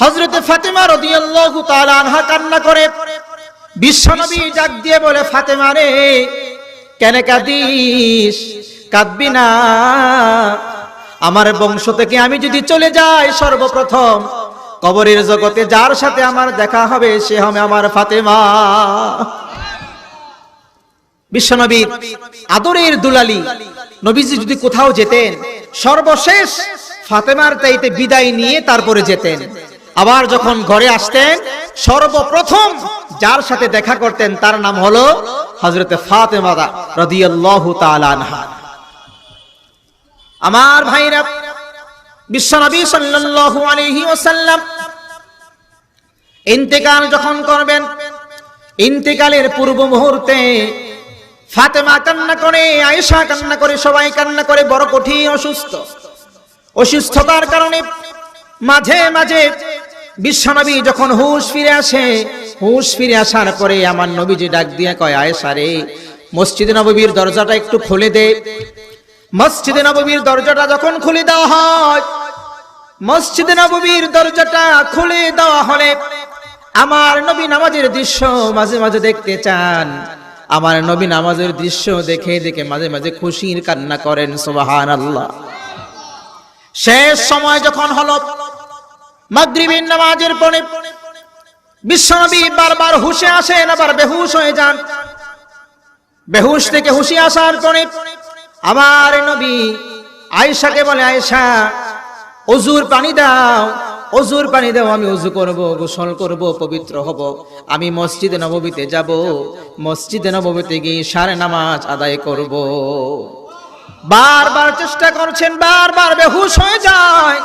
হজরতে ফাতেমা রাদিয়াল্লাহু তাআলা আনহা কান্না করে। বিশ্বনবী ডাক দিয়ে বলে, ফাতেমা রে, কেন কাঁদিস? কাঁদবি না। আমার বংশ থেকে আমি যদি চলে যাই সর্বপ্রথম, কবরের জগতে যার সাথে আমার দেখা হবে সে হবে আমার ফাতেমা। বিশ্বনবী আদরের দুলালি, নবীজি যদি কোথাও যেতেন, সর্বশেষ ফাতেমার তাইতে বিদায় নিয়ে তারপরে যেতেন। আবার যখন ঘরে আসতেন, সর্বপ্রথম যার সাথে দেখা করতেন তার নাম হলো হজরতে তাআলা আমার ভাইরা, বিশ্বনবী ইন্তেকাল যখন করবেন, ইন্তেকালের পূর্ব মুহূর্তে ফাতেমা কান্না করে, আয়েশা কান্না করে, সবাই কান্না করে, বড় কঠিন অসুস্থ। অসুস্থতার কারণে মাঝে মাঝে বিশ্বনবী যখন হুশ ফিরে আসে, হুশ ফিরে আসার পরে আমার নবীজি ডাক দিয়ে কয়, আয়েশা রে, মসজিদে নববীর দরজাটা একটু খুলে দে। মসজিদে নববীর দরজাটা যখন খুলে দেওয়া হয়, মসজিদে নববীর দরজাটা খুলে দেওয়া হলে আমার নবী নামাজের দৃশ্য মাঝে মাঝে দেখতে চান। আমার নবী নামাজের দৃশ্য দেখে দেখে মাঝে মাঝে খুশির কান্না করেন সুবাহান আল্লাহ শেষ সময় যখন হলো মাগরিবের নামাজের পরে বিশ্বনবী বারবার হুশে আসেন, আবার বেহুশ হয়ে যান। বেহুশ থেকে হুশে আসার পরে আমার নবী আয়েশাকে বলে, আয়েশা, অজুর পানি দাও, অজুর পানি দাও, আমি অজু করব, গোসল করব, পবিত্র হব। আমি মসজিদে নববীতে যাব, মসজিদে নববীতে গিয়ে সারে নামাজ আদায় করব। বারবার চেষ্টা করছেন, বারবার বেহুশ হয়ে যায়।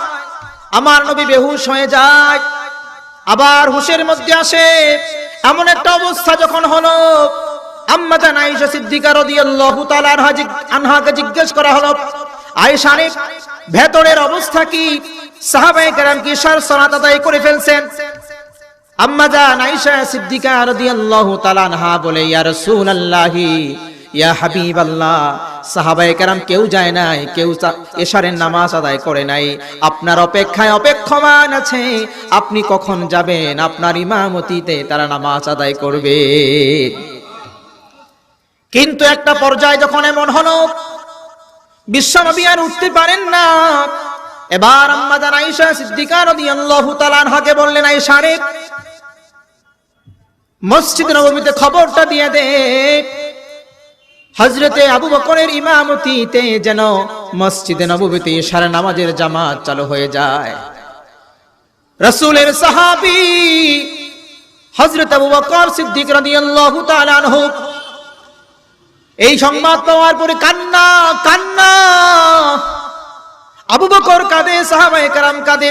আমার নবী বেহুশ হয়ে যায়। আবার হুশের মধ্যে আসে, এমন একটা অবস্থা যখন হলো। আম্মা জান আয়েশা সিদ্দিকা রাদিয়াল্লাহু তাআলা আনহা আনহাকে জিজ্ঞেস করা হলো, আয়েশা রে, ভেতরের অবস্থা কি? সাহাবায়ে কেরাম কি সার সালাত আদায় করে ফেলছেন? আম্মা জান আয়েশা সিদ্দিকা রাদিয়াল্লাহু তাআলা আনহা বলে, ইয়া রাসূলুল্লাহি ইয়া হাবিবাল্লাহ, সাহাবায়ে কেরাম কেউ যায় নাই, কেউ এশারের নামাজ আদায় করে নাই। আপনার অপেক্ষায় অপেক্ষমান আছে, আপনি কখন যাবেন? আপনার ইমামতিতে তারা নামাজ আদায় করবে। কিন্তু একটা পর্যায়ে যখন এমন হলো, বিশ্বনবী আর উঠতে পারেন না। এবার আম্মা বললেন, আয়েশা মসজিদ নববীতে খবরটা দিয়ে দে। হজরতে আবু বকরের ইমামতিতে যেন মসজিদে নববীতে সারা নামাজের জামাত চালু হয়ে যায়। রসুলের সাহাবী হজরত আবু বকর সিদ্দিক রাদিয়াল্লাহু তাআলা আনহু এই সংবাদ পাওয়ার পরে কান্না কান্না। আবু বকর কাঁদে, সাহাবায়ে কারাম কাঁদে।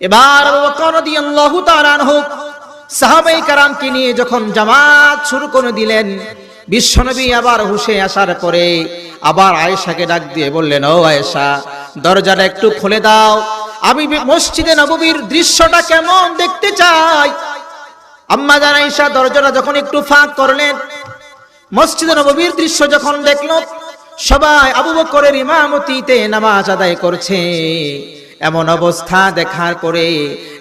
এবার আবু বকর রাদিয়াল্লাহু তাআলা আনহু সাহাবায়ে কারামকে নিয়ে যখন জামাত শুরু করে দিলেন বিশ্বনবী আবার হুশে আসার পরে আবার আয়েশাকে ডাক দিয়ে বললেন, ও আয়েশা, দরজাটা একটু খুলে দাও। আমি মসজিদে নববীর দৃশ্যটা কেমন দেখতে চাই? আম্মা জান আয়েশা দরজাটা যখন একটু ফাঁক করলেন, মসজিদে নববীর দৃশ্য যখন দেখল, সবাই আবু বকরের ইমামতিতে নামাজ আদায় করছে। এমন অবস্থা দেখার পরে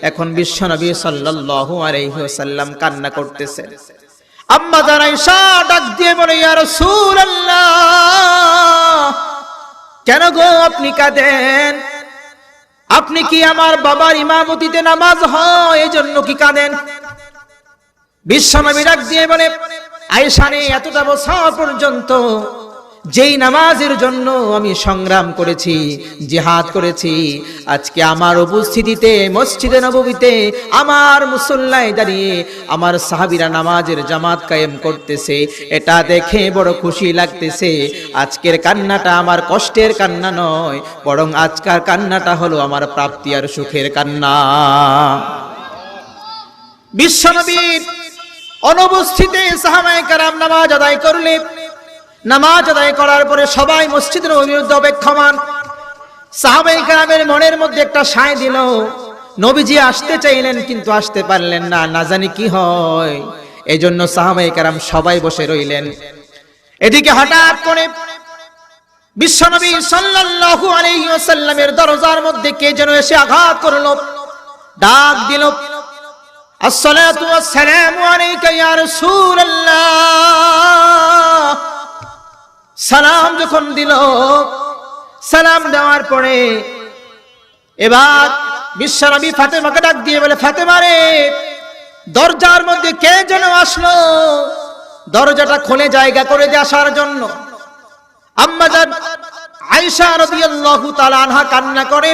এখন বিশ্বনবী সাল্লাল্লাহু আলাইহি ওয়াসাল্লাম কান্না করতেছেন আম্মা জানাই আয়েশা ডাক দিয়ে বলে, ইয়া রাসূলুল্লাহ, কেন গো আপনি কাঁদেন? আপনি কি আমার বাবার ইমামতিতে নামাজ হয়? এই জন্য কি কাঁদেন? বিশ্বনবী ডাক দিয়ে বলে আয়েশানে এতটা বছর পর্যন্ত যেই নামাজের জন্য আমি সংগ্রাম করেছি, জিহাদ করেছি, আজকে আমার উপস্থিতিতে মসজিদে নববীতে আমার মুসল্লায় দাঁড়িয়ে আমার সাহাবিরা নামাজের জামাত কায়েম করতেছে। এটা দেখে বড় খুশি লাগতেছে। আজকের কান্নাটা আমার কষ্টের কান্না নয়, বরং আজকার কান্নাটা হলো আমার প্রাপ্তি আর সুখের কান্না। বিশ্বনবীর অনুপস্থিতে সাহাবায়ে কারাম নামাজ আদায় করলে নামাজ আদায় করার পরে সবাই মসজিদের বিরুদ্ধে অপেক্ষমান। সাহাবায়ে কারামের মনের মধ্যে একটা সায় দিল, নবীজি আসতে চাইলেন কিন্তু আসতে পারলেন না না জানি কি হয়। এই জন্য সাহাবায়ে কারাম সবাই বসে রইলেন। এদিকে হঠাৎ করে বিশ্বনবী সাল্লাল্লাহু আলাইহি ওয়াসাল্লামের দরজার মধ্যে কে যেন এসে আঘাত করল। ডাক দিল, আসসালাতু ওয়াসসালামু আলাইকা ইয়া রাসূলুল্লাহ। সালাম যখন দিল, সালাম দেওয়ার পরে এবার বিশ্বনবী ফাতেমাকে ডাক দিয়ে বলে, ফাতেমা দরজার মধ্যে কে যেন আসলো? দরজাটা খুলে জায়গা করে দিয়ে আসার জন্য। আম্মাজান আয়েশা রাদিয়াল্লাহু আনহা কান্না করে,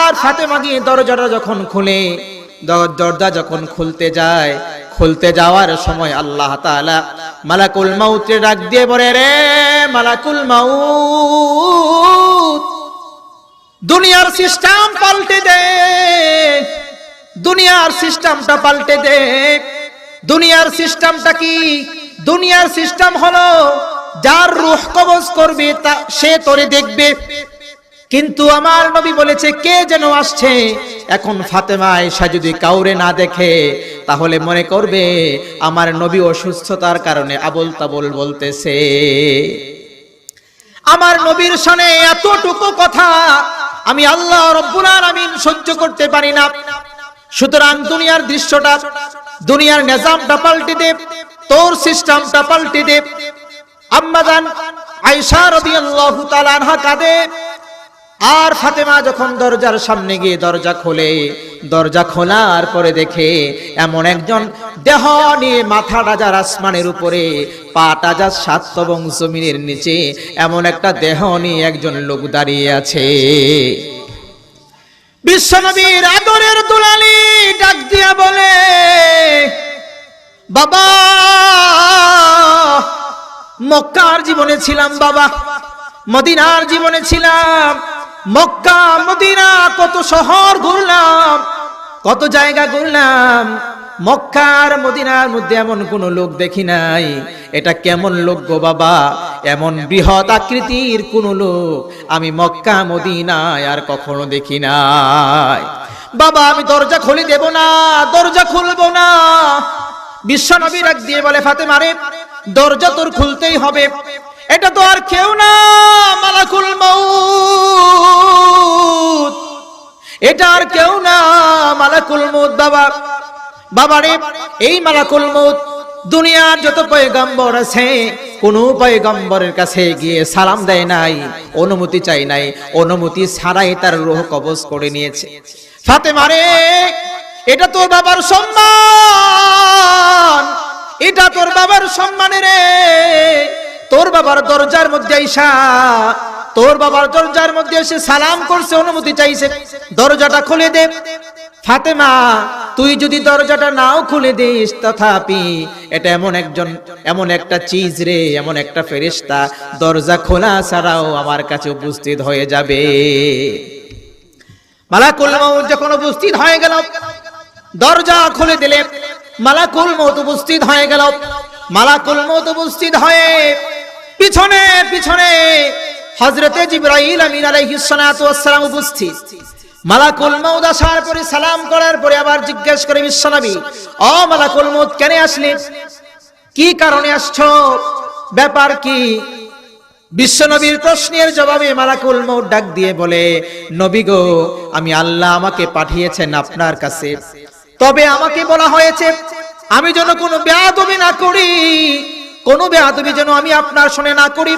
আর ফাতেমা গিয়ে দরজাটা যখন খুলে দরজা যখন খুলতে যায়, খুলতে যাওয়ার সময় আল্লাহ তাআলা মালাকুল মাউতকে ডাক দিয়ে বলে, রে মালাকুল মাউত, দুনিয়ার সিস্টেম পাল্টে দে, দুনিয়ার সিস্টেমটা পাল্টে দে। দুনিয়ার সিস্টেমটা কি? দুনিয়ার সিস্টেম হলো, যার রূহ কবজ করবে তা সে তোরে দেখবে। কিন্তু আমার নবী বলেছে, কে যেন আসছে? এখন ফাতেমা আয়েশা যদি কাউরে না দেখে, তাহলে মনে করবে, আমার নবী অসুস্থতার কারণে আবল তাবল বলতেছে। আমার নবীর সনে এতটুকু কথা আমি আল্লাহ রব্বুল আলামিন সহ্য করতে পারি না। সুতরাং দুনিয়ার দৃশ্যটা, দুনিয়ার নিজামটা পাল্টে দে, তোর সিস্টেমটা পাল্টে দে। আম্মাজান আয়েশা রাদিয়াল্লাহু তাআলা আনহা কাঁদে আর ফাতেমা যখন দরজার সামনে গিয়ে দরজা খোলে, দরজা খোলার পরে দেখে এমন একজন দেহ নিয়ে মাথাটা যার আসমানের উপরে পাটা যার সাত এবং জমিনের নিচে এমন একটা দেহ নিয়ে একজন লোক দাঁড়িয়ে আছে। বিশ্বনবীর আদরের দুলালি ডাক দিয়া বলে, বাবা, মক্কার জীবনে ছিলাম বাবা, মদিনার জীবনে ছিলাম মক্কা, মদিনা, কত শহর ঘুরলাম, কত জায়গা ঘুরলাম। মক্কার মদিনার মধ্যে এমন কোন লোক দেখি নাই। এটা কেমন লোক গো বাবা? এমন বৃহৎ আকৃতির কোন লোক আমি মক্কা, মদিনায় আর কখনো দেখি নাই। বাবা, আমি দরজা খুলে দেব না, দরজা খুলবো না। বিশ্বনবী রাখ দিয়ে বলে ফাতে মারে দরজা তোর খুলতেই হবে। এটা তো আর কেউ না, মালাকুল মাউত। এটা আর কেউ না মালাকুল মউত, বাবা। বাবারে, এই মালাকুল মউত দুনিয়ার যত পয়গম্বর আছে, কোন পয়গম্বরের কাছে গিয়ে সালাম দেয় নাই, অনুমতি চাই নাই, অনুমতি ছাড়াই তার রোহ কবজ করে নিয়েছে। ফাতেমারে এটা তোর বাবার সম্মান, এটা তোর বাবার সম্মানের রে, তোর বাবার দরজার মধ্যে আইসা তোর বাবার দরজার মধ্যে এসে সালাম করছে, অনুমতি চাইছে। দরজাটা খুলে দে। ফাতেমা, তুই যদি দরজাটা নাও খুলে দিস, তথাপি এটা এমন একজন, এমন একটা চিজ রে, এমন একটা ফেরিস্তা দরজা খোলা ছাড়াও আমার কাছে উপস্থিত হয়ে যাবে। মালাকুল মউত যখন উপস্থিত হয়ে গেল, দরজা খুলে দিলে মালাকুল মউত উপস্থিত হয়ে গেল। মালাকুল মউত উপস্থিত হয়ে পিছনে পিছনে হযরতে জিবরাইল আমিন আলাইহিস সালাতু ওয়াস সালাম উপস্থিত। মালাকুল মউত আসার পরে সালাম করার পরে আবার জিজ্ঞেস করে বিশ্বনবী ও মালাকুল মউত, কেন আসলে? কি কারণে আসছো? ব্যাপার কি? বিশ্বনবীর প্রশ্নের জবাবে মালাকুল মৌত ডাক দিয়ে বলে, নবী গো, আমি আল্লাহ আমাকে পাঠিয়েছেন আপনার কাছে। তবে আমাকে বলা হয়েছে, আমি যেন কোনো বেয়াদবি না করি, কোনো বেয়াদবি যেন আমি আপনার শুনে না করি।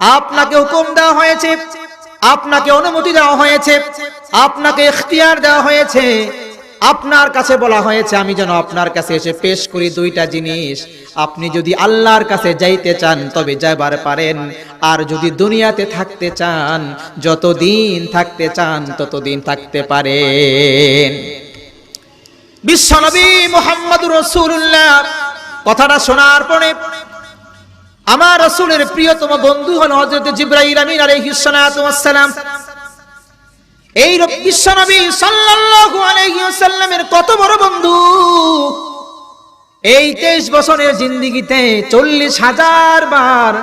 আপনাকে হুকুম দেওয়া হয়েছে, আপনাকে অনুমতি দেওয়া হয়েছে, আপনাকে ইখতিয়ার দেওয়া হয়েছে। আপনার কাছে বলা হয়েছে, আমি যেন আপনার কাছে এসে পেশ করি দুইটা জিনিস। আপনি যদি আল্লাহর কাছে যাইতে চান, তবে যাবার পারেন। আর যদি দুনিয়াতে থাকতে চান, যতদিন থাকতে চান, ততদিন থাকতে পারেন। বিশ্বনবী মোহাম্মদুর রসুল্লাহ কথাটা শোনার পরে আমার রসুলের প্রিয়তম বন্ধু হল হজরত জিব্রাইল আমিন সালাম এই বিশ্বনবী সাল্লাল্লাহু আলাইহি ওয়াসাল্লামের কত বড় বন্ধু। এই তেইশ বছরের জিন্দিগিতে চল্লিশ হাজার বার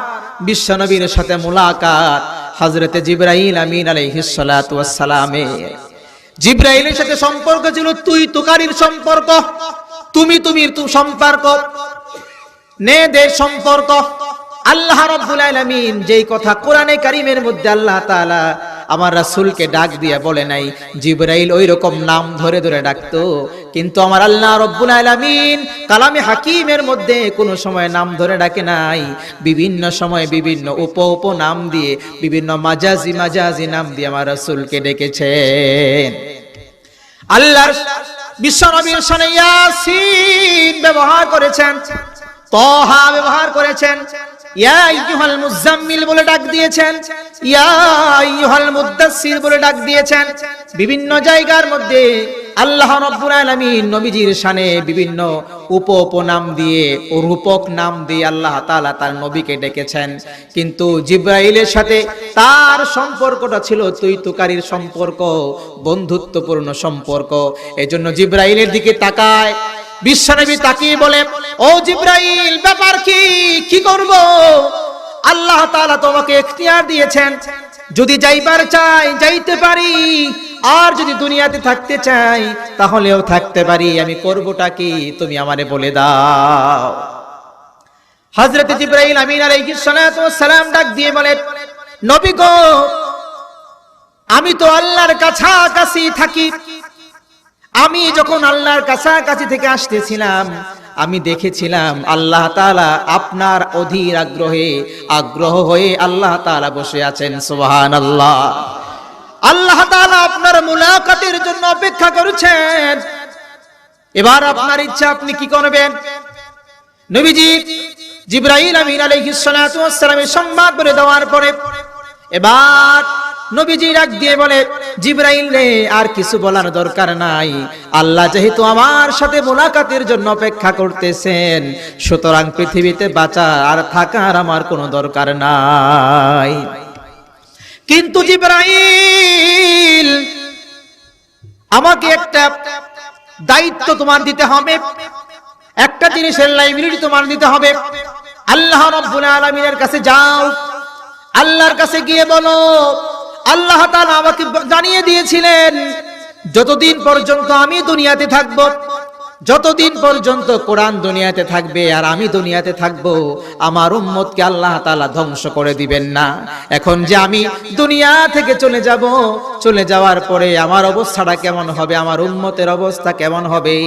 বিশ্বনবীর সাথে মুলাকাত হজরতে জিব্রাইল আমিন সালামের জিব্রাইলের সাথে সম্পর্ক ছিল তুই তুকারির সম্পর্ক, তুমি তুমির তু সম্পর্ক, নে দে সম্পর্ক। আল্লাহ রাব্বুল আলামিন যেই কথা কোরআনে কারিমের মধ্যে আল্লাহ তাআলা আমার রাসূলকে ডাক দিয়ে বলে নাই, জিবরাইল ওই রকম নাম ধরে ধরে ডাকতো। কিন্তু আমার আল্লাহ রব্বুল আলামিন কালামে হাকিমের মধ্যে কোনো সময় নাম ধরে ডাকে নাই। বিভিন্ন সময় বিভিন্ন উপ উপ নাম দিয়ে, বিভিন্ন মাজাজি মাজাজি নাম দিয়ে আমার রাসূলকে ডেকেছেন। আল্লাহর বিশ্বনবীর সনে ইয়াসিন ব্যবহার করেছেন, তহা ব্যবহার করেছেন। ইয়া মুজাম্মিল বলে ডাক দিয়েছেন। ইয়া বলে ডাক দিয়েছেন। বিভিন্ন জায়গার মধ্যে আল্লাহ নবীজির শানে বিভিন্ন উপ উপনাম দিয়ে, রূপক নাম দিয়ে আল্লাহ তাআলা তার নবীকে ডেকেছেন। কিন্তু জিব্রাইলের সাথে তার সম্পর্কটা ছিল তুই তুকারির সম্পর্ক, বন্ধুত্বপূর্ণ সম্পর্ক। এজন্য জিব্রাইলের দিকে তাকায় বিশ্বনবী তাকিয়ে বলে, ও জিব্রাইল, ব্যাপার কি? কি করব? আল্লাহ তাআলা তোমাকে এখতিয়ার দিয়েছেন, যদি যাইবার চাই, যাইতে পারি। আর যদি দুনিয়াতে থাকতে চাই, তাহলেও থাকতে পারি। আমি করবটা কি? তুমি আমারে বলে দাও। হযরত জিব্রাইল আমিন আলাইহিস সালাতু সালাম ডাক দিয়ে বলে, নবী গো, আমি তো আল্লাহর কাছাকাছি থাকি। আমি যখন আল্লাহর কাছাকাছি থেকে আসতেছিলাম, আমি দেখেছিলাম আল্লাহ তাআলা আপনার অধীর আগ্রহে আগ্রহ হয়ে আল্লাহ তাআলা বসে আছেন, সুবহানাল্লাহ। আল্লাহ তাআলা আপনার মুলাকাতের জন্য অপেক্ষা করছেন। এবার আপনার ইচ্ছা, আপনি কি করবেন? নবীজি জিব্রাইল আমিন সালামের সংবাদ বলে দেওয়ার পরে, এবার নবীজি ডাক দিয়ে বলে জিব্রাইল রে, আর কিছু বলার দরকার নাই। আল্লাহ যেহেতু আমার সাথে মোলাকাতের জন্য অপেক্ষা করতেছেন, সুতরাং পৃথিবীতে বাঁচা আর থাকার আমার কোনো দরকার নাই। কিন্তু জিব্রাইল, আমাকে একটা দায়িত্ব তোমার দিতে হবে, একটা জিনিসের লাইব্রেরি তোমার দিতে হবে। আল্লাহ রব্বুল আলামিনের কাছে যাও, আল্লাহর কাছে গিয়ে বলো আল্লাহ তাআলা আমাকে জানিয়ে দিয়েছিলেন, যতদিন পর্যন্ত আমি দুনিয়াতে থাকব, যতদিন পর্যন্ত কোরআন দুনিয়াতে থাকবে আর আমি দুনিয়াতে থাকব, আমার উম্মতকে আল্লাহ তাআলা ধ্বংস করে দিবেন না। এখন যে আমি দুনিয়া থেকে চলে যাব, চলে যাওয়ার পরে আমার অবস্থাটা কেমন হবে, আমার উম্মতের অবস্থা কেমন হবে,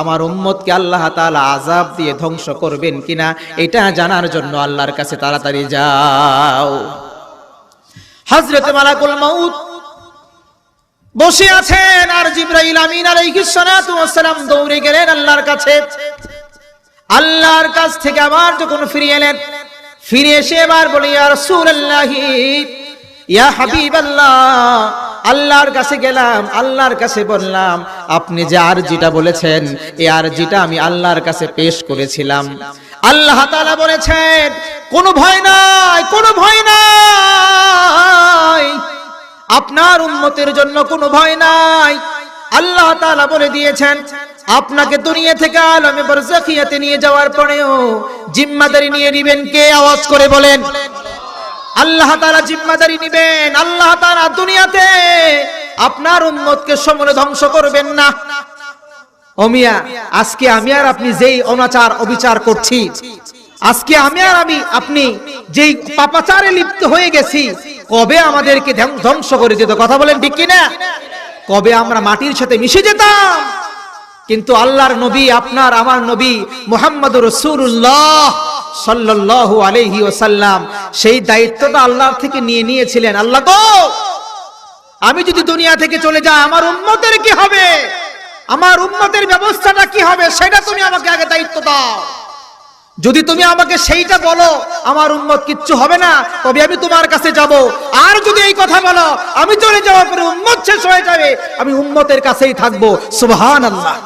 আমার উম্মতকে আল্লাহ তাআলা আযাব দিয়ে ধ্বংস করবেন কিনা, এটা জানার জন্য আল্লাহর কাছে তাড়াতাড়ি যাও। হযরত মালাকুল মাউত বসে আছেন আর জিব্রাইল আমিন আলাইহিস সালাতু ওয়াস সালাম দৌড়ে গেলেন আল্লাহর কাছে। আল্লাহর কাছ থেকে আবার যখন ফিরে এলেন, ফিরে এসে এবার বলি, ইয়া রাসূলুল্লাহি, ইয়া হাবিবাল্লাহ। আল্লাহর কাছে গেলাম, আল্লাহর কাছে বললাম, আপনি যে আরজিটা বলেছেন, এই আরজিটা আমি আল্লাহর কাছে পেশ করেছিলাম। আল্লাহ তাআলা বলেছেন কোনো ভয় নাই, কোনো ভয় নাই। আপনার উন্মতের জন্য কোনো ভয় নাই। আল্লাহ তাআলা বলে দিয়েছেন, আপনাকে দুনিয়া থেকে আলমে বরজাখিয়াতে নিয়ে যাওয়ার পরেও জিম্মাদারি নিয়ে নিবেন কে? আওয়াজ করে বলেন। আল্লাহ তাআলা জিম্মাদারি নিবেন। আল্লাহ তাআলা দুনিয়াতে আপনার উম্মতকে সমূলে ধ্বংস করবেন না। অমিয়া আজকে আমি আর আপনি যেই অনাচার অবিচার করছি আজকে আমি আর আমি, আপনি যেই পাপাচারে লিপ্ত হয়ে গেছি, কবে আমাদেরকে ধ্বং- ধ্বংস করে যেত কথা বলেন ঠিক কিনা? কবে আমরা মাটির সাথে মিশে যেতাম? কিন্তু আল্লাহর নবী, আপনার, আমার নবী মোহাম্মদ রসুল্লাহ সাল্লাল্লাহু আলাইহি ওয়াসাল্লাম, সেই দায়িত্বটা আল্লাহর থেকে নিয়ে নিয়েছিলেন। আল্লাহ গো, আমি যদি দুনিয়া থেকে চলে যাই, আমার উম্মতের কি হবে? আমার উম্মতের ব্যবস্থাটা কি হবে? সেটা তুমি আমাকে আগে দায়িত্ব দাও। যদি তুমি আমাকে সেইটা বলো, আমার উম্মত কিচ্ছু হবে না, তবে আমি তোমার কাছে যাব। আর যদি এই কথা বলো, আমি চলে যাওয়ার পরে উম্মত শেষ হয়ে যাবে, আমি উম্মতের কাছেই থাকব। সুবহান আল্লাহ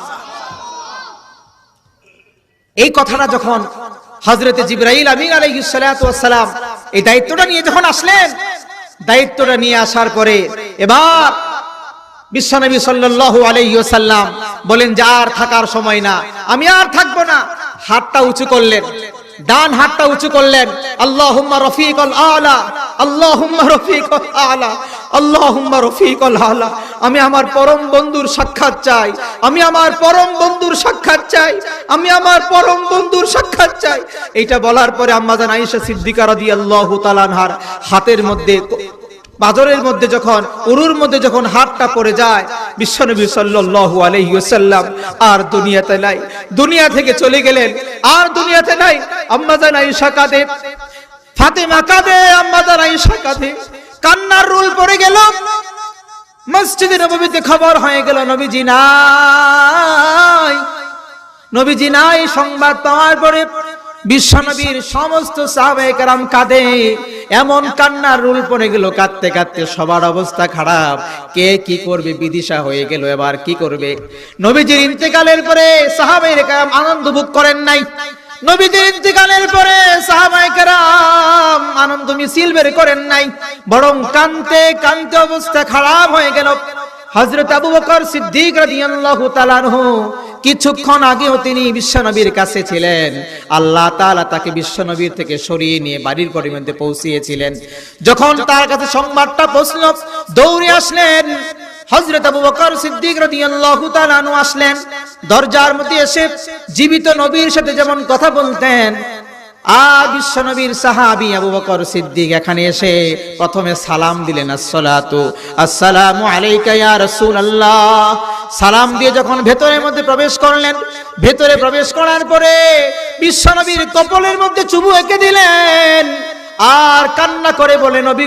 এই কথাটা যখন হজরতে জিব্রাইল আমিন আলাইহিস সালাতু ওয়াস সালাম এই দায়িত্বটা নিয়ে যখন আসলেন, দায়িত্বটা নিয়ে আসার পরে এবার বিশ্বনবী সাল্লাল্লাহু আলাইহি ওয়াসাল্লাম বলেন, যে আর থাকার সময় না। আমি আর থাকব না। হাতটা উঁচু করলেন, ডান হাতটা উঁচু করলেন। আল্লাহুম্মা রফিকল আলা, আল্লাহুম্মা রফিকল আলা, আল্লাহুম্মা রফিকল আলা। আমি আমার পরম বন্ধুর সাক্ষাৎ চাই। আমি আমার পরম বন্ধুর সাক্ষাৎ চাই। আমি আমার পরম বন্ধুর সাক্ষাৎ চাই। এইটা বলার পরে আম্মা জান আয়েশা সিদ্দিকা রাদিয়াল্লাহু তাআলা আনহার হাতের মধ্যে বাজরের মধ্যে যখন, উরুর মধ্যে যখন হাতটা পড়ে যায়, বিশ্বনবী সাল্লাল্লাহু আলাইহি ওয়াসাল্লাম, আর দুনিয়াতে নাই। দুনিয়া থেকে চলে গেলেন, আর দুনিয়াতে নাই। আম্মা জান আয়েশা কাঁদে, ফাতেমা কাঁদে, আম্মা জান আয়েশা কাঁদে। কান্নার রোল পড়ে গেল। মসজিদে নববীতে খবর হয়ে গেল, নবীজি নাই। নবীজি নাই, সংবাদ পাওয়ার পরে বিশ্বনবীর সমস্ত সাহাবে কারাম কাঁদে। এমন কান্নার রুল পড়ে গেল, কাঁদতে কাঁদতে সবার অবস্থা খারাপ। কে কি করবে? বিদিশা হয়ে গেল, এবার কি করবে? নবীজির ইন্তেকালের পরে সাহাবে কারাম আনন্দ ভোগ করেন নাই। নবীজির ইন্তেকালের পরে সাহাবায়ে কেরাম আনন্দ মিছিল বের করেন নাই। বরং কানতে কানতে অবস্থা খারাপ হয়ে গেল। হযরত আবু বকর সিদ্দিক রাদিয়াল্লাহু তাআলা কিছুক্ষণ আগেও তিনি বিশ্বনবীর কাছে ছিলেন। আল্লাহ তালা তাকে বিশ্বনবীর থেকে সরিয়ে নিয়ে বাড়ির পরিমধ্যে পৌঁছিয়েছিলেন। যখন তার কাছে সংবাদটা পৌঁছল, দৌড়ে আসলেন। হজরত আবু বকর সিদ্দিক রাদিয়াল্লাহু তাআলা আসলেন। দরজার মধ্যে এসে জীবিত নবীর সাথে যেমন কথা বলতেন আর বিশ্ব নবীর সাহাবী আবু এখানে এসে প্রথমে সালাম দিলেন আসসালামু সালাম দিয়ে যখন ভেতরের মধ্যে প্রবেশ করলেন, ভেতরে প্রবেশ করার পরে বিশ্বনবীর কপলের মধ্যে চুবু এঁকে দিলেন। আর কান্না করে বলে, নবী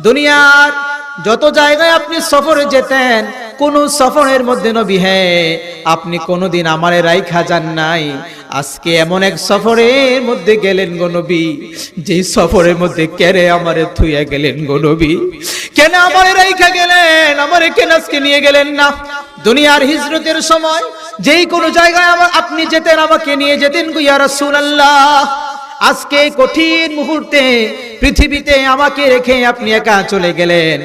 দুনিয়ার যত জায়গায় আপনি সফরে যেতেন, কোন সফরের মধ্যে নবী হ্যাঁ আপনি কোনোদিন আমারে রাইখা যান নাই। আজকে এমন এক সফরের মধ্যে গেলেন গো নবী যে সফরের মধ্যে কেড়ে আমারে থুইয়া গেলেন গো নবী। কেন আমারে রাইখা গেলেন, আমারে কেন আজকে নিয়ে গেলেন না? দুনিয়ার হিজরতের সময় যেই কোনো জায়গায় আমার আপনি যেতেন, আমাকে নিয়ে যেতেন গো ইয়া রাসূলুল্লাহ। আজকে কঠিন মুহূর্তে পৃথিবীতে আমাকে রেখে আপনি একা চলে গেলেন।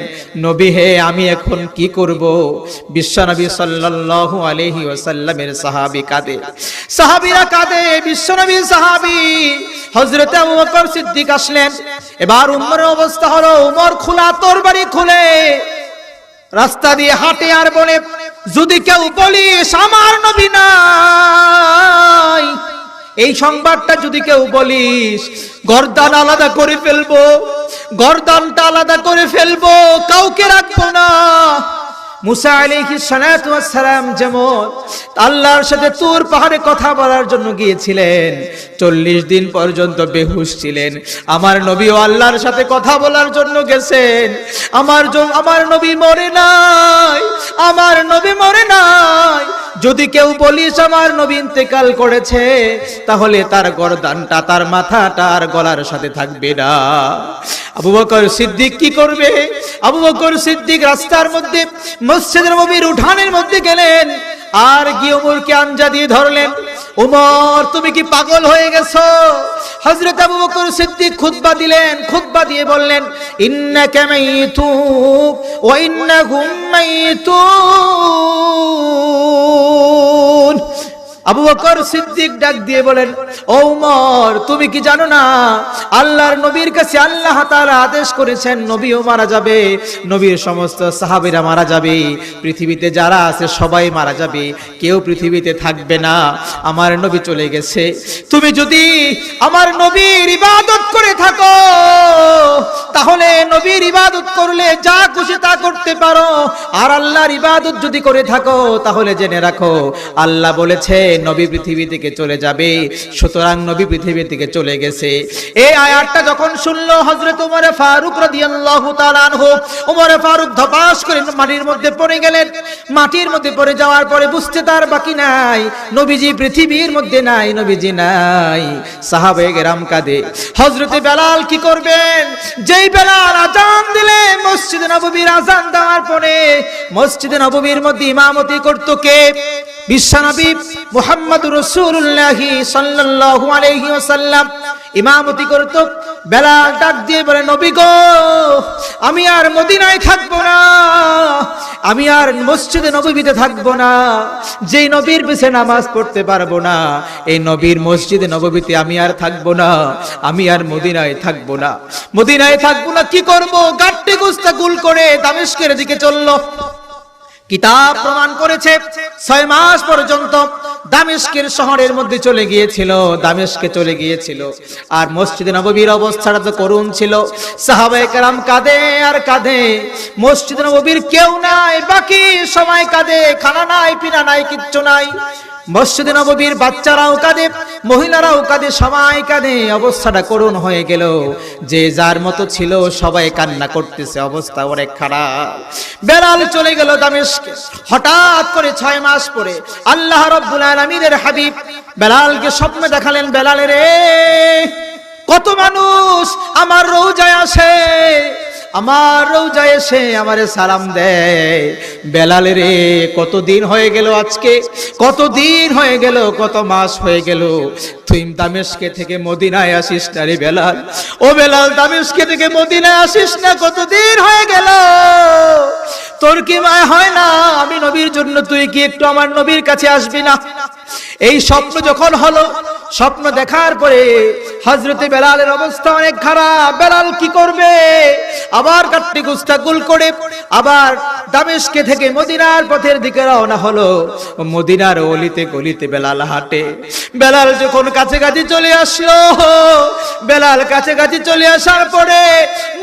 নবী হে, আমি এখন কি করব? বিশ্বনবী সাল্লাল্লাহু আলাইহি ওয়াসাল্লামের সাহাবী কাঁদে। সাহাবীরা কাঁদে বিশ্বনবী সাহাবী হযরত আবু বকর সিদ্দিক আসলেন। এবার উমরের অবস্থা হলো, উমর খোলা তরবারি খুলে রাস্তা দিয়ে হাঁটে আর বলে, যদি কেউ বলিস, আমার নবী নাই। এই সংবাদটা যদি কেউ বলিস, গরদান আলাদা করে ফেলব, গরদানটা আলাদা করে ফেলব, কাউকে রাখব না। মুসা সালাম আল্লাহর সাথে তুর পাহাড়ে কথা বলার জন্য গিয়েছিলেন, চল্লিশ দিন পর্যন্ত বেহুশ ছিলেন। আমার নবী ও আল্লাহর সাথে কথা বলার জন্য গেছেন। আমার আমার নবী মরে নাই, আমার নবী মরে নাই। যদি কেউ বলিস আমার নবীন তেকাল করেছে, তাহলে তার গরদানটা, তার মাথাটা আর গলার সাথে থাকবে না। আবু বকর সিদ্দিক কি করবে? আবু বকর সিদ্দিক রাস্তার মধ্যে, মসজিদের নবীর উঠানের মধ্যে গেলেন। আর গিয়ে উমরকে আঞ্জা দিয়ে ধরলেন? উমর, তুমি কি পাগল হয়ে গেছো? হযরত আবু বকর সিদ্দিক খুতবা দিলেন, খুতবা দিয়ে বললেন, ইন্নাকা মাইতু ওয়া ইন্নাহুম মাইতুন। আবু বকর সিদ্দিক ডাক দিয়ে বলেন, ও উমর, তুমি কি জানো না? আল্লাহর নবীর কাছে আল্লাহ তাআলা আদেশ করেছেন, নবীও মারা যাবে, নবীর সমস্ত সাহাবীরা মারা যাবে, পৃথিবীতে যারা আছে সবাই মারা যাবে, কেউ পৃথিবীতে থাকবে না, আমার নবী চলে গেছে। তুমি যদি আমার নবীর ইবাদত করে থাকো, তাহলে নবীর ইবাদত করলে যা খুশি তা করতে পারো, আর আল্লাহর ইবাদত যদি করে থাকো, তাহলে জেনে রাখো, আল্লাহ বলেছে নবী পৃথিবী থেকে চলে যাবে, সুতরাং নবী পৃথিবী থেকে চলে গেছে। এই আয়াতটা যখন শুনলো হযরত ওমরে ফারুক রাদিয়াল্লাহু তাআলা আনহু ওমরে ফারুক ধপাস করে মাটির মধ্যে পড়ে গেলেন। মাটির মধ্যে পড়ে যাওয়ার পরে বুঝতে তার বাকি নাই। নবীজি পৃথিবীর মধ্যে নাই, নবীজি নাই। সাহাবে গেরাম কাঁদে। হযরতে বেলাল কি করবেন? যেই বেলাল আজান দিলে মসজিদে নববীর আজান দেওয়ার পরে মসজিদে নববীর মধ্যে ইমামতি করতো কে? বিশ্বনবী মুহাম্মদ রাসূলুল্লাহ সাল্লাল্লাহু আলাইহি ওয়াসাল্লাম। ইমামতি করত বেলাল ডাক দিয়ে বলে, নবী গো, আমি আর মদিনায় থাকব না, আমি আর মসজিদে নবীতে থাকব না, যেই নবীর পিছে নামাজ পড়তে পারব না, এই নবীর মসজিদে নবীতে আমি আর থাকব না, আমি আর মদিনায় থাকব না। মদিনায় থাকব না, কি করব? গাট্টি গুস্তা গুল করে দামেস্কের দিকে চলল। কিতাব প্রমাণ করেছে, ছয় মাস পর্যন্ত দামেস্কের শহরের মধ্যে চলে গিয়েছিল, দামেস্কে চলে গিয়েছিল। আর মসজিদে নববীর অবস্থাটা তো করুণ ছিল। সাহাবায়ে কেরাম কাঁদে আর কাঁদে। মসজিদে নববীর কেউ নাই, বাকি সময় কাঁদে। খানা নাই, পিনা নাই, কিচ্ছু নাই। মসজিদে নববীর বাচ্চারাও কাঁদে, মহিলারাও কাঁদে, সবাই কাঁদে। অবস্থাটা করুণ হয়ে গেল। যে যার মতো ছিল, সবাই কান্না করতেছে, অবস্থা অনেক খারাপ। বেলাল চলে গেল দামেশকে হঠাৎ করে ছয় মাস পরে আল্লাহ রব্বুল আলামিনের হাবিব। বেলালকে স্বপ্নে দেখালেন বেলালের রে কত মানুষ আমার রোজায় আসে? আমার রোজায় এসে আমারে সালাম দেয়। বেলালে রে, কতদিন হয়ে গেল আজকে? কতদিন হয়ে গেল, কত মাস হয়ে গেল? তুই দামেশকে থেকে মদিনায় আসিস না রে বেলাল? ও বেলাল দামেশকে থেকে মদিনায় আসিস না, কতদিন হয়ে গেল? তোর কি মায় হয় না? আমি নবীর জন্য তুই কি একটু আমার নবীর কাছে আসবি না? এই স্বপ্ন যখন হলো স্বপ্ন দেখার পরে হজরতে বেলালের অবস্থা অনেক খারাপ। বেলাল কি করবে? আবার কাটটি গুস্তাকুল করে আবার দামেশকে থেকে মদিনার পথের দিকে রওনা হলো। মদিনার অলিতে গলিতে বেলাল হাঁটে। বেলাল যখন কাছাকাছি চলে আসলো, বেলাল কাছাকাছি চলে আসার পরে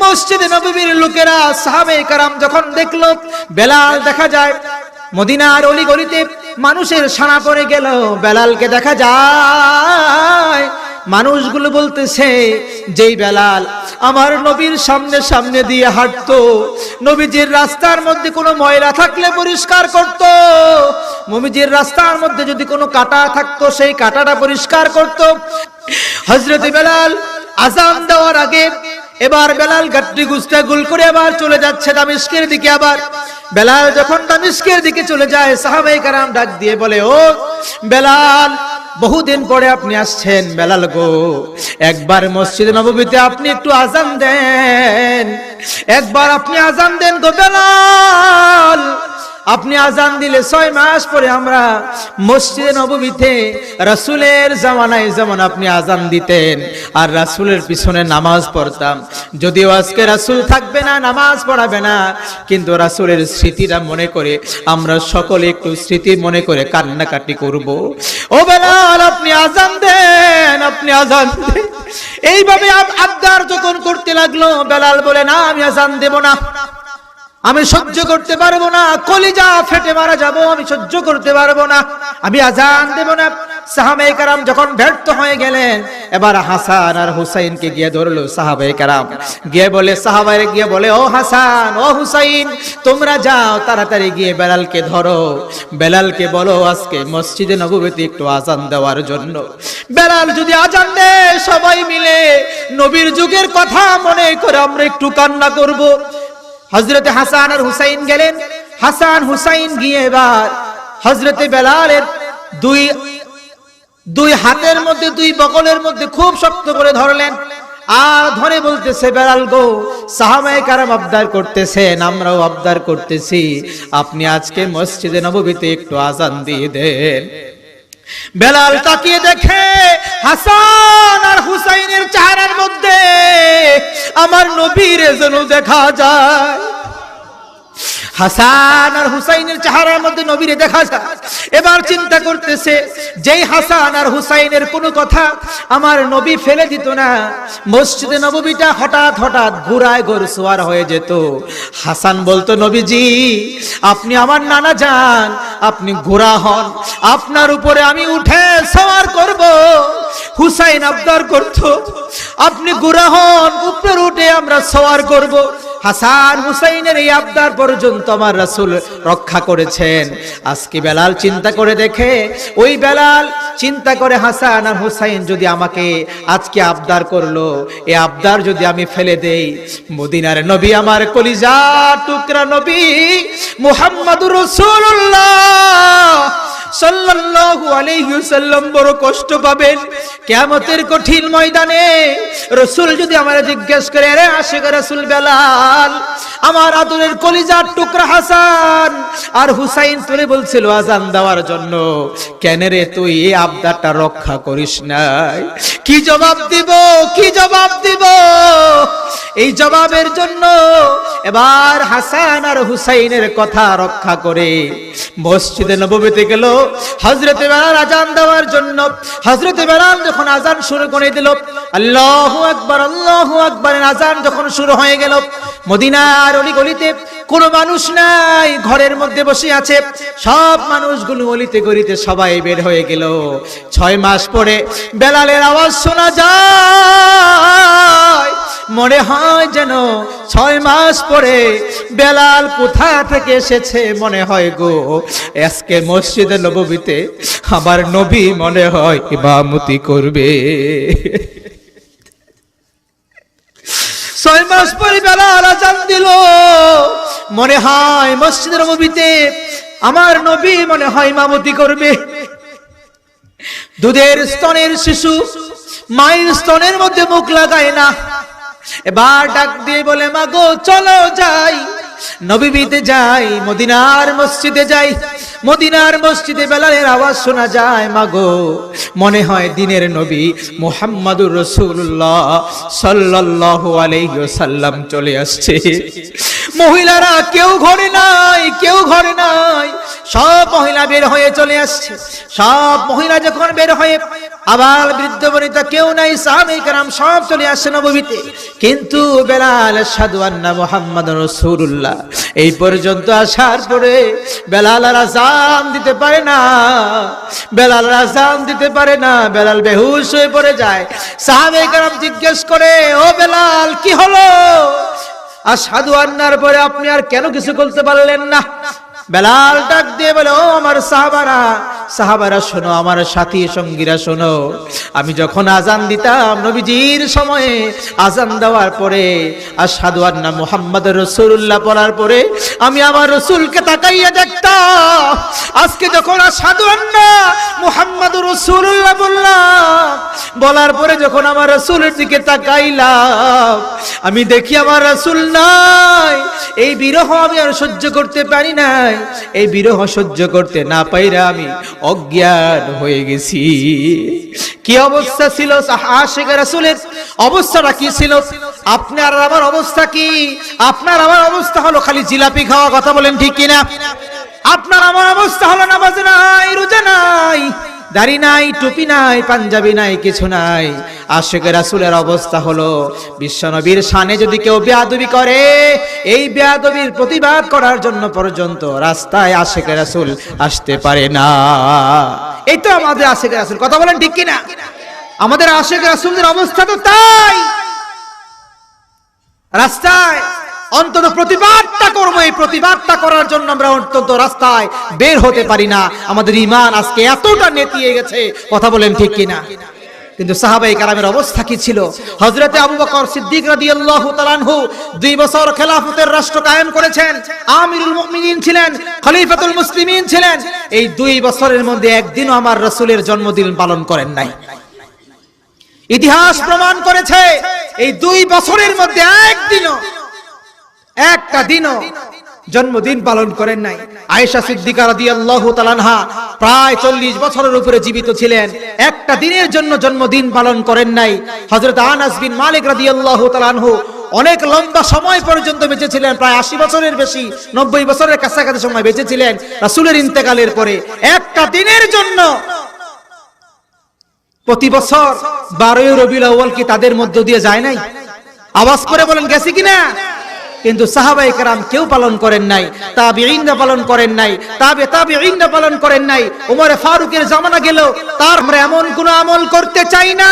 মসজিদে নবীর লোকেরা সাহাবে কারাম যখন দেখল, বেলাল দেখা যায় মদিনার অলি গলিতে মানুষের সানা পড়ে গেল, বেলালকে দেখা যায়। মানুষগুলো বলতেছে, যেই বেলাল আমার নবীর সামনে সামনে দিয়ে হাঁটতো, নবীজির রাস্তার মধ্যে কোনো ময়লা থাকলে পরিষ্কার করত, নবীজির রাস্তার মধ্যে যদি কোনো কাটা থাকতো, সেই কাটাটা পরিষ্কার করত। হজরত বেলাল আজান দেওয়ার আগে এবার বেলাল গাট্টি গুস্তা গুল করে আবার চলে যাচ্ছে দামিস্কের দিকে আবার। বেলাল যখন দামিস্কের দিকে চলে যায় সাহাবাই কারাম ডাক দিয়ে বলে, ও বেলাল, বহুদিন পরে আপনি আসছেন। বেলাল গো, একবার মসজিদ নববীতে আপনি একটু আজান দেন। একবার আপনি আজান দেন গো বেলাল। আপনি আজান দিলে ছয় মাস পরে আমরা মসজিদে নবমীতে রাসূলের জামানায় যেমন আপনি আজান দিতেন, আর রাসূলের পিছনে নামাজ পড়তাম। যদিও আজকে রাসূল থাকবে না, নামাজ পড়াবে না, কিন্তু রাসূলের স্মৃতিটা মনে করে আমরা সকলে একটু স্মৃতি মনে করে কান্নাকাটি করব। ও বেলাল, আপনি আজান দেন, আপনি আজান দেন। এইভাবে আব- আবদার যখন করতে লাগল, বেলাল বলে, না, আমি আজান দেব না। আমি সহ্য করতে পারব না, কলিজা ফেটে মারা যাব, আমি সহ্য করতে পারব না। আমি আজান দেব না। সাহাবে কারাম যখন ব্যর্থ হয়ে গেলেন, এবার হাসান আর হুসাইনকে গিয়ে ধরলো সাহাবে কারাম। গিয়ে বলে সাহাবাই গিয়ে বলে, ও হাসান, ও হুসাইন, তোমরা যাও তাড়াতাড়ি গিয়ে বেলালকে ধরো। বেলালকে বলো, আজকে মসজিদে নববীতে একটু আজান দেওয়ার জন্য। বেলাল যদি আজান দেয়, সবাই মিলে নবীর যুগের কথা মনে করে আমরা একটু কান্না করব। হজরতে হাসান আর হুসাইন গেলেন। হাসান, হুসাইন গিয়ে এবার হজরতে বেলালের দুই দুই হাতের মধ্যে, দুই বগলের মধ্যে খুব শক্ত করে ধরলেন। আর ধরে বলতেছে, বেলাল গো, সাহাবায়ে কারাম আবদার করতেছেন, আমরাও আবদার করতেছি। আপনি আজকে মসজিদে নববীতে একটু আজান দিয়ে দেন। বেলাল তাকিয়ে দেখে হাসান আর হুসাইনের চেহারার মধ্যে আমার নবীর যেন দেখা যায়। হাসান আর হুসাইনের চেহারার মধ্যে নবীরে দেখা যায়। এবার চিন্তা করতেছে, যেই হাসান আর হুসাইনের কোনো কথা আমার নবী ফেলে দিত না, মসজিদে নববীটা হঠাৎ হঠাৎ ঘুরায় ঘোর সোয়ার হয়ে যেত। হাসান বলতো, নবীজি, আপনি আমার নানা যান আপনি ঘোরা হন, আপনার উপরে আমি উঠে সওয়ার করব। হুসাইন আবদার করত। আপনি ঘোরা হন, উপরে উঠে আমরা সওয়ার করব। হাসান হুসাইনের এই আবদার পর্যন্ত আমার রাসূল রক্ষা করেছেন। আজকে বেলাল চিন্তা করে দেখে, ওই বেলাল চিন্তা করে হাসান আর হুসাইন যদি আমাকে আজকে আবদার করল এই আবদার যদি আমি ফেলে দেই, মদিনার নবী আমার কলিজা টুকরা নবী মুহাম্মাদুর রাসূলুল্লাহ। সাল্লাল্লাহু আলাইহি ওয়াসাল্লাম বড় কষ্ট পাবেন। কিয়ামতের কঠিন ময়দানে রাসূল যদি আমারে জিজ্ঞেস করে, আরে আশিক রাসূল বেলাল, আমার আদরের কলিজার টুকরা হাসান আর হুসাইন তুলে বলছিল আজান দেওয়ার জন্য, কেন রে তুই এই আবদারটা রক্ষা করিস নাই? কি জবাব দিব? কি জবাব দিব? এই জবাবের জন্য এবার হাসান আর হুসাইনের কথা রক্ষা করে মসজিদে নবমীতে গেল। হজরতে বেলাল আজান দেওয়ার জন্য হজরতে বেলাল যখন আজান শুরু করে দিল, আল্লাহ আকবার, আল্লাহ আকবরের আজান যখন শুরু হয়ে গেল, মদিনার অলি গলিতে কোনো মানুষ নাই, ঘরের মধ্যে বসে আছে, সব মানুষগুলো অলিতে গলিতে সবাই বের হয়ে গেল। ছয় মাস পরে বেলালের আওয়াজ শোনা যায়। মনে হয় যেন ছয় মাস পরে বেলাল কোথা থেকে এসেছে মনে হয় গো? আজকে মসজিদে নবীতে আমার নবী মনে হয় ইমামতি করবে। ছয় মাস পরে বেলাল আজান দিল। মনে হয় মসজিদের নবীতে আমার নবী মনে হয় ইমামতি করবে। দুধের স্তনের শিশু মায়ের স্তনের মধ্যে মুখ লাগায় না। এবার ডাক দিয়ে বলে মা গো চলো যাই। নবীবিতে যাই, মদিনার মসজিদে যাই। মদিনার মসজিদে বেলালের আওয়াজ শোনা যায়, মাগো, মনে হয় দিনের নবী মুহাম্মাদুর রসুল্লাহ সাল্লাল্লাহু আলাইহি ওয়াসাল্লাম চলে আসছে। মহিলারা, কেউ ঘরে নাই, কেউ ঘরে নাই। সব মহিলা বের হয়ে চলে আসছে। সব মহিলা যখন বের হয়ে আবার বৃদ্ধ বনিতা কেউ নাই, সাহাবে কারাম সব চলে আসছে নবীতে কিন্তু বেলাল সাধু আন্না মোহাম্মদ রসুল্লাহ এই পর্যন্ত আসার পরে বেলাল আর আজান দিতে পারে না বেলাল আর আজান দিতে পারে না, বেলাল বেহুশ হয়ে পড়ে যায়। সাহাবে কারাম জিজ্ঞেস করে, ও বেলাল, কি হলো? আর সাধু আন্নার পরে আপনি আর কেন কিছু বলতে পারলেন না? বেলাল ডাক দিয়ে বলে, ও আমার সাহাবারা সাহাবারা শোনো, আমার সাথী সঙ্গীরা শোনো। আমি যখন আজান দিতাম নবীজির সময়ে, আজান দেওয়ার পরে আর সাধু আন্না মোহাম্মদ রসুল্লাহ পড়ার পরে, আমি আমার রসুলকে তাকাইয়া দেখতাম। আজকে যখন আর সাধু আন্না মোহাম্মদ রসুল্লাহ বললাম, বলার পরে যখন আমার রসুলের দিকে তাকাইলাম, আমি দেখি আমার রসুল নাই। এই বিরহ আমি আর সহ্য করতে পারি নাই। এই বিরহ সহ্য করতে না পাইরা আমি অজ্ঞান হয়ে গেছি। কি অবস্থা ছিল আশেখ রাসুলের? অবস্থাটা কি ছিল? আপনার আমার অবস্থা কি? আপনার আমার অবস্থা হলো খালি জিলাপি খাওয়া, কথা বলেন ঠিক কিনা? আপনার আমার অবস্থা হলো নামাজ নাই, রোজা নাই। দাড়ি নাই, টুপি নাই, পাঞ্জাবি নাই, কিছু নাই। আশেখ রাসুলের অবস্থা হলো, বিশ্বনবীর সানে যদি কেউ বেয়াদবি করে, এই বেয়াদবির প্রতিবাদ করার জন্য পর্যন্ত রাস্তায় আশেখ রাসুল আসতে পারে না। এই তো আমাদের আশেখ রাসুল, কথা বলেন ঠিক কিনা? আমাদের আশেখ রাসুলদের অবস্থা তো তাই। রাস্তায় অন্তত প্রতিবাদটা করব। এই প্রতিবাদটা করার জন্য আমরা অন্তত রাস্তায় বের হতে পারি না। আমাদের ইমান আজকে এতটা নেতিয়ে গেছে। কথা বলেন ঠিক কিনা? কিন্তু সাহাবাই কারামের অবস্থা কি ছিল? হজরতে আবু বকর সিদ্দিক রাদিয়াল্লাহু তাআলাহু দুই বছর খেলাফতের রাষ্ট্র কায়েম করেছেন। আমিরুল মুমিনিন ছিলেন, খলিফাতুল মুসলিমিন ছিলেন। এই দুই বছরের মধ্যে একদিনও আমার রাসূলের জন্মদিন পালন করেন নাই। ইতিহাস প্রমাণ করেছে, এই দুই বছরের মধ্যে একদিনও একটা দিনও জন্মদিন পালন করেন নাই। আয়েশা সিদ্দিকা রাদিয়াল্লাহু তাআলাহা প্রায় 40 বছরের উপরে জীবিত ছিলেন। একটা দিনের জন্য জন্মদিন পালন করেন নাই। হযরত আনাস বিন মালিক রাদিয়াল্লাহু তাআলাহু অনেক লম্বা সময় পর্যন্ত বেঁচে ছিলেন, প্রায় আশি বছরের বেশি, নব্বই বছরের কাছাকাছি সময় বেঁচে ছিলেন রাসূলের ইন্তেকালের পরে। একটা দিনের জন্য প্রতি বছর বারোই রবিউল আউয়াল কি তাদের মধ্য দিয়ে যায় নাই? আওয়াজ করে বলেন, গেছে কিনা? কিন্তু সাহাবাই কেরাম কেউ পালন করেন নাই, তাবিঈনরা পালন করেন নাই, তাবে তাবিঈনরা পালন করেন নাই। ওমরে ফারুকের জামানা গেল, তার এমন কোন আমল করতে চাই না।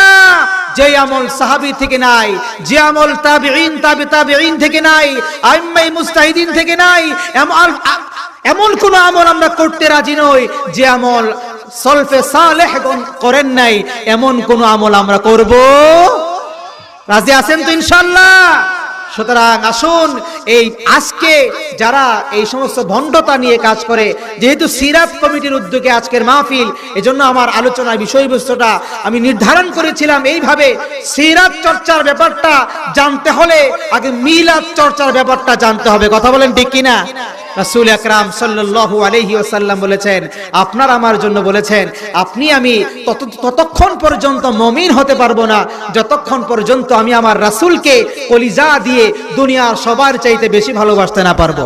যে আমল সাহাবি থেকে নাই, যে আমল তাবিঈন, তাবে তাবিঈন থেকে নাই আইম্মাই মুস্তাহিদিন থেকে নাই এমন এমন কোন আমল আমরা করতে রাজি নই, যে আমল সলফে সালেহ করেন নাই, এমন কোন আমল আমরা করব? রাজি আছেন তো ইনশাল্লাহ সুতরাং আসুন এই আজকে যারা এই সমস্ত ভণ্ডতা নিয়ে কাজ করে, যেহেতু সিরাপ কমিটির উদ্যোগে আজকের মাহফিল, এজন্য আমার আলোচনার বিষয়বস্তুটা আমি নির্ধারণ করেছিলাম এইভাবে সিরাপ চর্চার ব্যাপারটা জানতে হলে আগে মিলাদ চর্চার ব্যাপারটা জানতে হবে। কথা বলেন ঠিক কিনা? রাসূল আকরাম সাল্লাল্লাহু আলাইহি ওয়াসাল্লাম বলেছেন, আপনার আমার জন্য বলেছেন, আপনি আমি ততক্ষণ পর্যন্ত মমিন হতে পারব না, যতক্ষণ পর্যন্ত আমি আমার রাসূলকে কলিজা দিয়ে দুনিয়ার সবার চাইতে বেশি ভালোবাসতে না পারব।